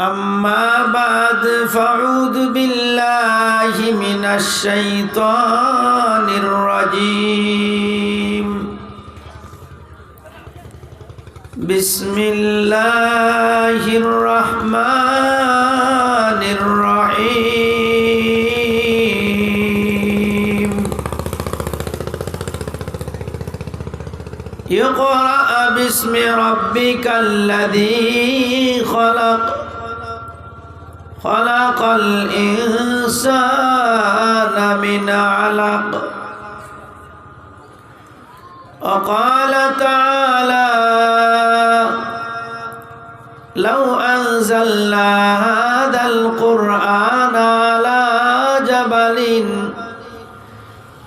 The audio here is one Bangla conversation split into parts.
أما بعد فأعوذ بالله من الشيطان الرجيم. بسم الله الرحمن الرحيم. اقرأ باسم ربك الذي خلق خلق الإنسان من علق وقال تعالى لو أنزلنا هذا القرآن على جبل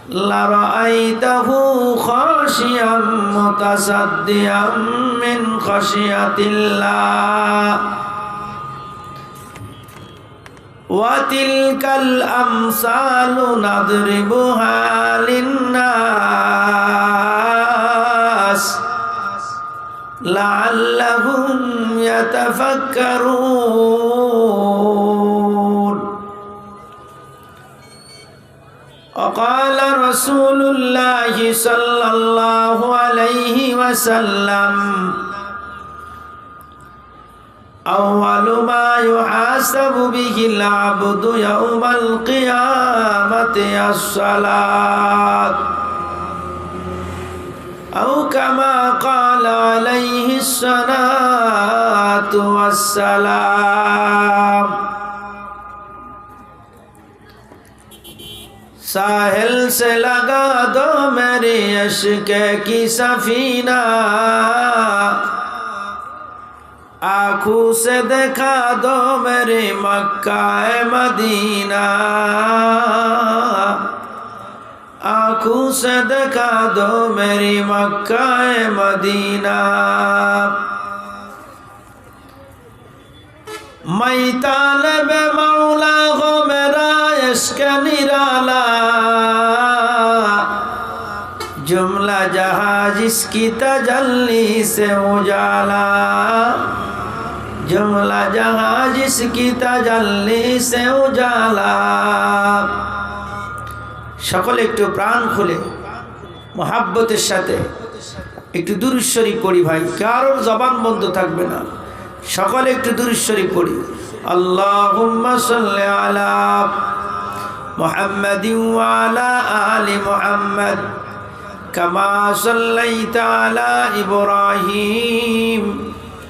لرأيته خاشيا متصديا من خشية الله وتلك الأمثال نضربها للناس لعلهم يتفكرون وقال رسول الله صلى الله عليه وسلم أول ما يحاسب به العبد يوم القيامة الصلاة أو كما قال عليه الصلاة والسلام ساحل سے لگا دو میری عشق کی سفینہ آنکھوں سے دیکھا دو میرے مکہ اے مدینہ۔ آنکھوں سے دیکھا دو میری مکہ اے مدینہ۔ میں طالب مولا ہو، میرا عشق نرالا۔ جملہ جہاز اس کی تجلی سے اجالا۔ जुमला जहां जिसकी तजल्ली से उजाला সকলে একটু প্রাণ খুলে মহাব্বতের সাথে একটু দুরুশ্বরী পড়ি ভাই কারোর জবান বন্ধ থাকবে না সকলে একটু দুরুশ্বরী পড়ি আল্লাহ আলা محمد وعلى آل محمد كما صليت على إبراهيم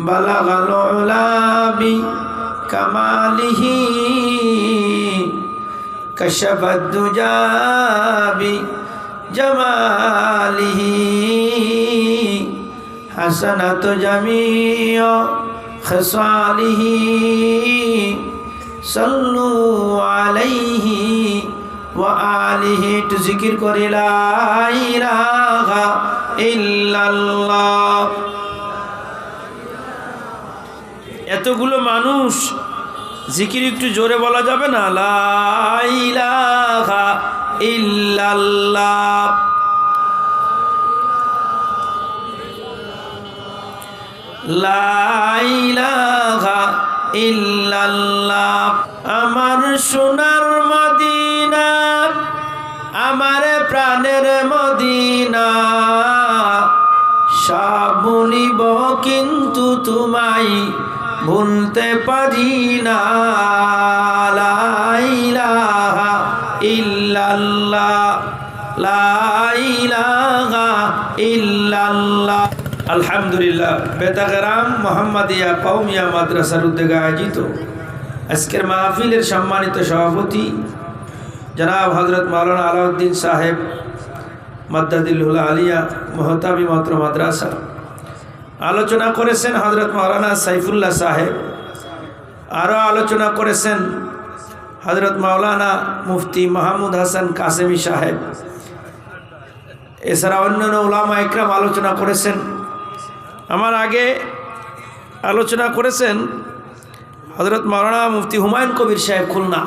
بلغ العلا بكماله كشف الدجى بجماله حسنة جميع خصاله صلوا عليه وآله تذكر করে لا إله إلا الله এতগুলো মানুষ, জিকির একটু জোরে বলা যাবে না? লা ইলাহা ইল্লাল্লাহ। লা ইলাহা ইল্লাল্লাহ। আমার সোনার মদিনা, আমার প্রাণের মদিনা। সব বলিব কিন্তু তোমায়। ভুলতে পারি না আলহামদুলিল্লাহ, বেতাগরাম মোহাম্মদিয়া কৌমিয়া মাদ্রাসার উদ্যোগে আয়োজিত আজকের মাহফিলের সম্মানিত সভাপতি জনাব হজরত মাওলানা আলাউদ্দিন সাহেব, মাদ্দাদিল্লুল আলিয়া মোহতাবি মাত্র মাদ্রাসা। আলোচনা করেছেন হজরত মাওলানা সাইফুল্লাহ সাহেব। আরও আলোচনা করেছেন হজরত মাওলানা মুফতি মাহমুদ হাসান কাসেমি সাহেব। এছাড়া অন্যান্য ওলামা একরাম আলোচনা করেছেন। আমার আগে আলোচনা করেছেন হজরত মাওলানা মুফতি হুমায়ুন কবির সাহেব খুলনা।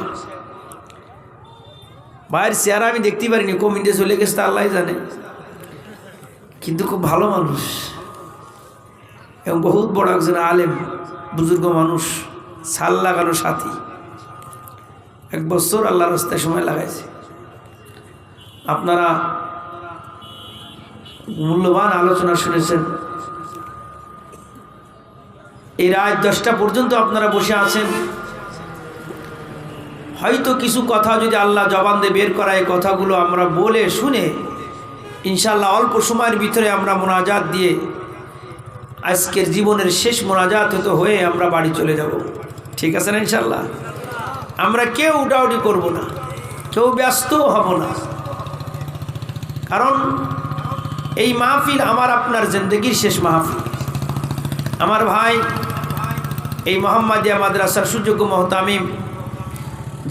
ভাইয়ের চেহারা আমি দেখতেই পারিনি কমিটে চলে গেছে আল্লাহ জানে। কিন্তু খুব ভালো মানুষ। এবং বহুত বড় একজন আলেম, বুজুর্গ মানুষ সাল লাগানো সাথী। এক বছর আল্লাহ রাস্তায় সময় লাগাইছে। আপনারা মূল্যবান আলোচনা শুনেছেন। এই রাত দশটা পর্যন্ত আপনারা বসে আছেন। হয়তো কিছু কথা যদি আল্লাহ জবান দিয়ে বের করা এই কথাগুলো আমরা বলে শুনে ইনশাল্লাহ অল্প সময়ের ভিতরে আমরা মোনাজাত দিয়ে আজকের জীবনের শেষ মোনাজাত হতো হয়ে আমরা বাড়ি চলে যাব। ঠিক আছে না ইনশাল্লাহ আমরা কেউ উটাউটি করব না, কেউ ব্যস্তও হব না। কারণ এই মাহফিল আমার আপনার জিন্দগির শেষ মাহফিল। আমার ভাই এই মোহাম্মদিয়া মাদ্রাসার সুযোগ্য মহতামিম,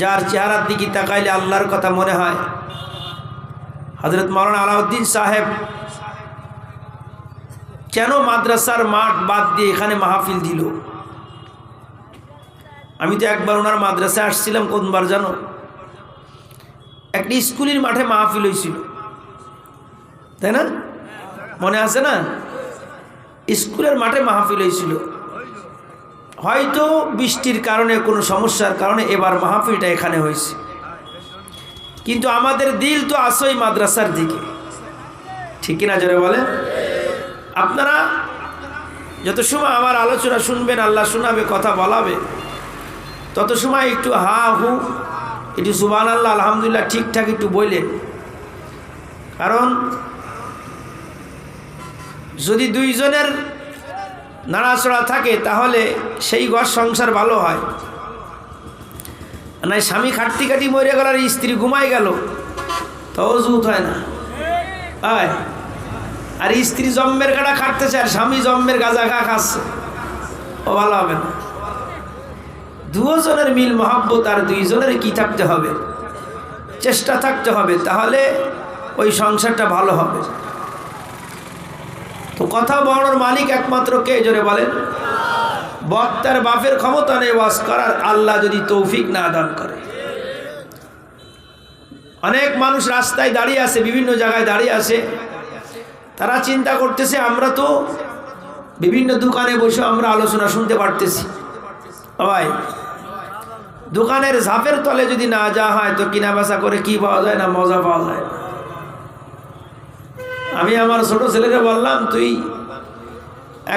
যার চেহারার দিকে তাকাইলে আল্লাহর কথা মনে হয় হজরত মৌলানা আলাউদ্দিন সাহেব কেন মাদ্রাসার মাঠ বাদ দিয়ে এখানে মাহফিল দিল? আমি তো একবার ওনার মাদ্রাসায় আসছিলাম, কোনবার জানো? একটি স্কুলের মাঠে মাহফিল হয়েছিল। তাই না? মনে আছে না? স্কুলের মাঠে মাহফিল হয়েছিল। হয়তো বৃষ্টির কারণে, কোনো সমস্যার কারণে এবার মাহফিলটা এখানে হয়েছে। কিন্তু আমাদের দিল তো আসই মাদ্রাসার দিকে। ঠিক কিনা জোরে বলে আপনারা যত সময় আমার আলোচনা শুনবেন, আল্লাহ শোনাবে কথা বলাবে, তত সময় একটু হা হু, একটু সুবান আল্লাহ আলহামদুলিল্লাহ, ঠিকঠাক একটু বললেন কারণ যদি দুইজনের নাড়াচড়া থাকে, তাহলে সেই ঘর সংসার ভালো হয়। না স্বামী খাটতি কাটি মরে গেল আর স্ত্রী ঘুমাই গেল তাও জুত হয় না। আর স্ত্রী জম্মের গাড়া খাটতেছে আর স্বামী জম্মের গাজা গা খাচ্ছে। ও ভালো হবে না। দুজনের মিল, মহাব্বত আর দুইজনের কি থাকতে হবে? চেষ্টা থাকতে হবে, তাহলে ওই সংসারটা ভালো হবে। তো কথা বলার মালিক একমাত্র কে, জোরে বলেন? বক্তার বাপের ক্ষমতা নেই ওয়াজ করার, আল্লাহ যদি তৌফিক না দান করে। অনেক মানুষ রাস্তায় দাঁড়িয়ে আছে, বিভিন্ন জায়গায় দাঁড়িয়ে আছে। তারা চিন্তা করতেছে, আমরা তো বিভিন্ন দোকানে বসে আমরা আলোচনা শুনতে পারতেছি। ভাই, দোকানের ঝাপের তলে যদি না যাওয়া হয়, তো কিনা বেচা করে কি পাওয়া যায় না মজা পাওয়া যায় না। আমি আমার ছোট ছেলেকে বললাম, তুই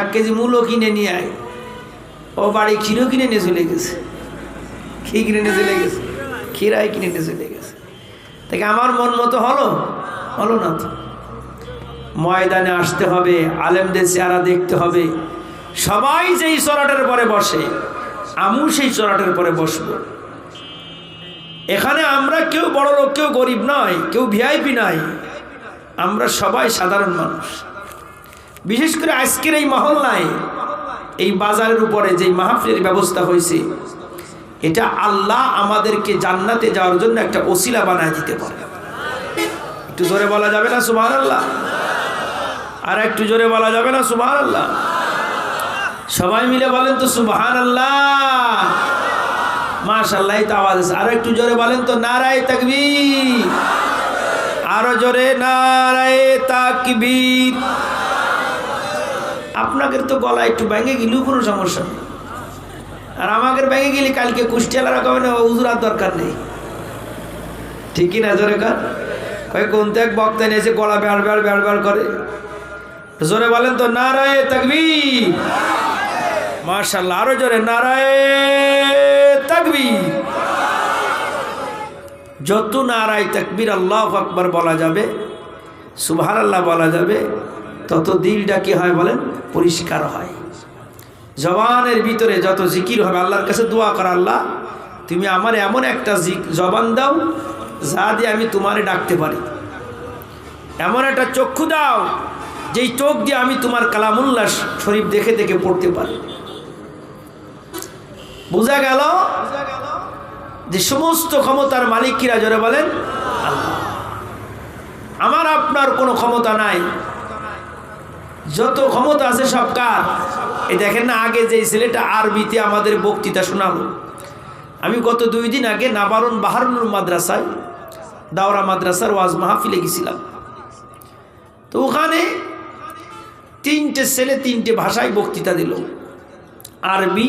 এক কেজি মূলও কিনে নিয়ে আয়। ও বাড়ি ক্ষীরও কিনে নিয়ে চলে গেছে। ক্ষী কিনে নিয়ে চলে গেছে, ক্ষীরাই কিনে নিয়ে চলে গেছে। তাকে আমার মন মতো হলো? হলো না তো। ময়দানে আসতে হবে, আলেমদের চেহারা দেখতে হবে। সবাই যেই চরাটের পরে বসে আমু সেই চরাটের পরে বসবো। এখানে আমরা কেউ বড় লোক, কেউ গরিব নয়, কেউ ভিআইপি নাই। আমরা সবাই সাধারণ মানুষ। বিশেষ করে আজকের এই মহল্লায়, এই বাজারের উপরে যেই মাহফিলের ব্যবস্থা হয়েছে, এটা আল্লাহ আমাদেরকে জান্নাতে যাওয়ার জন্য একটা ওসিলা বানায় দিতে পারে। একটু জোরে বলা যাবে না সুবাহ আল্লাহ আর একটু জোরে বলা যাবে না? সুবাহ আল্লাহ সবাই মিলে বলেন তো সুবাহান আল্লাহ মাশাল্লাহ তো আওয়াজ আছে। আর একটু জোরে বলেন তো, নারায় তাকবীর। আরও জোরে, নারায় তাকবীর। আপনাদের তো গলা একটু ভেঙে গেলেও কোনো সমস্যা নেই। আর আমাদের ভেঙে গেলে কালকে কুষ্টিয়ালারা কবে না উজুরার দরকার নেই। ঠিকই না, জোরে কার? কয় কোন এক বক্তা নিয়েছে গলা বেড় বেড় বেড় বেড় করে? জোরে বলেন তো, নারায় তাকবীর। মার্শাল্লাহ আরও জোরে, নারায় তাকবীর। যত নারায় তাকবীর আল্লাহ আকবার বলা যাবে সুভার আল্লাহ বলা যাবে, তত দিলটা কি হয় বলেন? পরিষ্কার হয়। জবানের ভিতরে যত জিকির হবে, আল্লাহর কাছে দোয়া কর, আল্লাহ, তুমি আমার এমন একটা জবান দাও, যা দিয়ে আমি তোমারে ডাকতে পারি। এমন একটা চক্ষু দাও যেই চোখ দিয়ে আমি তোমার কালামুল্লাহ শরীফ দেখে দেখে পড়তে পারি। বোঝা গেল? যে সমস্ত ক্ষমতার মালিক কিরা জোরে বলেন আমার আপনার কোনো ক্ষমতা নাই। যত ক্ষমতা আছে সব কার? এই দেখেন না, আগে যে ছেলেটা আরবিতে আমাদের বক্তৃতা শোনালো। আমি গত দুই দিন আগে নাবারুন বাহারুল মাদ্রাসায়, দাওরা মাদ্রাসার ওয়াজ মাহফিলে গেছিলাম। তো ওখানে তিনটে ছেলে তিনটে ভাষায় বক্তৃতা দিল। আরবি,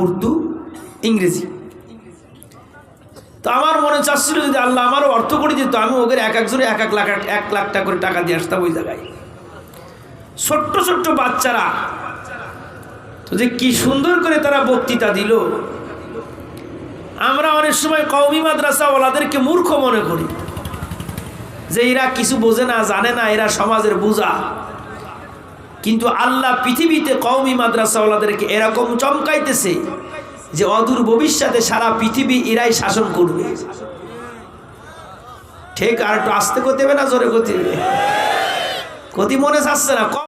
উর্দু, ইংরেজি। তো আমার মনে চাচ্ছিল যদি আল্লাহ আমারও অর্থ করে দিত, আমি ওদের এক একজনে এক এক লাখ এক লাখ টাকা করে টাকা দিয়ে আসতাম ওই জায়গায়। ছোট্ট ছোট্ট বাচ্চারা, তো যে কি সুন্দর করে তারা বক্তৃতা দিল। আমরা অনেক সময় কৌমি মাদ্রাসা ওলাদেরকে মূর্খ মনে করি। যে এরা কিছু বোঝে না, জানে না, এরা সমাজের বোঝা। কিন্তু আল্লাহ পৃথিবীতে কৌমি মাদ্রাসাওয়ালাদেরকে এরকম চমকাইতেছে যে অদূর ভবিষ্যতে সারা পৃথিবী এরাই শাসন করবে। ঠিক আর একটু আস্তে করতে হবে না, জোরে করতে হবে ক্ষতি মনে চাচ্ছে না